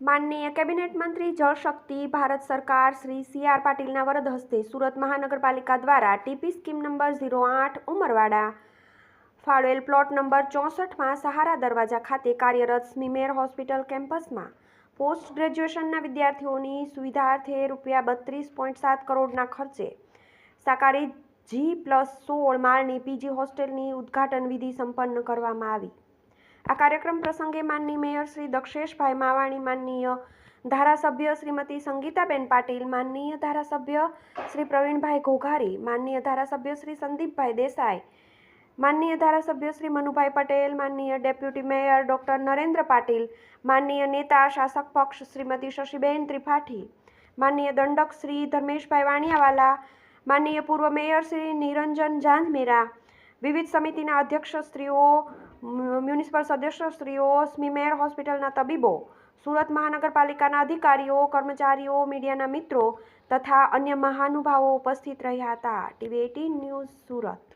માનનીય કેબિનેટ મંત્રી જળશક્તિ ભારત સરકાર શ્રી સી આર પાટીલના વરદ હસ્તે સુરત મહાનગરપાલિકા દ્વારા ટીપી સ્કીમ નંબર ઝીરો આઠ, ઉમરવાડા. ફાળવેલ પ્લોટ નંબર ચોસઠમાં સહારા દરવાજા ખાતે કાર્યરત સ્મીમેર હોસ્પિટલ કેમ્પસમાં પોસ્ટ ગ્રેજ્યુએશનના વિદ્યાર્થીઓની સુવિધાર્થે રૂપિયા બત્રીસ પોઈન્ટ સાત કરોડના ખર્ચે સાકારી જી પ્લસ સોળ માળની પીજી હોસ્ટેલની ઉદ્ઘાટન વિધિ સંપન્ન કરવામાં આવી. આ કાર્યક્રમ પ્રસંગે માનની મેયર શ્રી દક્ષેશભાઈ માવાણી, માનનીય ધારાસભ્ય શ્રીમતી સંગીતાબેન પાટીલ, માનનીય ધારાસભ્ય શ્રી પ્રવીણભાઈ ઘોઘારી, માનનીય ધારાસભ્ય શ્રી સંદીપભાઈ દેસાઈ, માનનીય ધારાસભ્ય શ્રી મનુભાઈ પટેલ, માનનીય deputy mayor doctor Narendra Patil, માનનીય નેતા શાસક પક્ષ શ્રીમતી શશીબેન ત્રિપાઠી, માનનીય દંડક શ્રી ધર્મેશભાઈ વાણિયાવાલા, માનનીય પૂર્વ મેયર શ્રી નિરંજન જાંજમેરા વિવિધ સમિતિના અધ્યક્ષશ્રીઓ મ્યુનિસિપલ સદસ્યશ્રીઓ સ્મીમેર હોસ્પિટલના તબીબો, સુરત મહાનગરપાલિકાના અધિકારીઓ, કર્મચારીઓ, મીડિયાના મિત્રો તથા અન્ય મહાનુભાવો ઉપસ્થિત રહ્યા હતા. TV eighteen news Surat.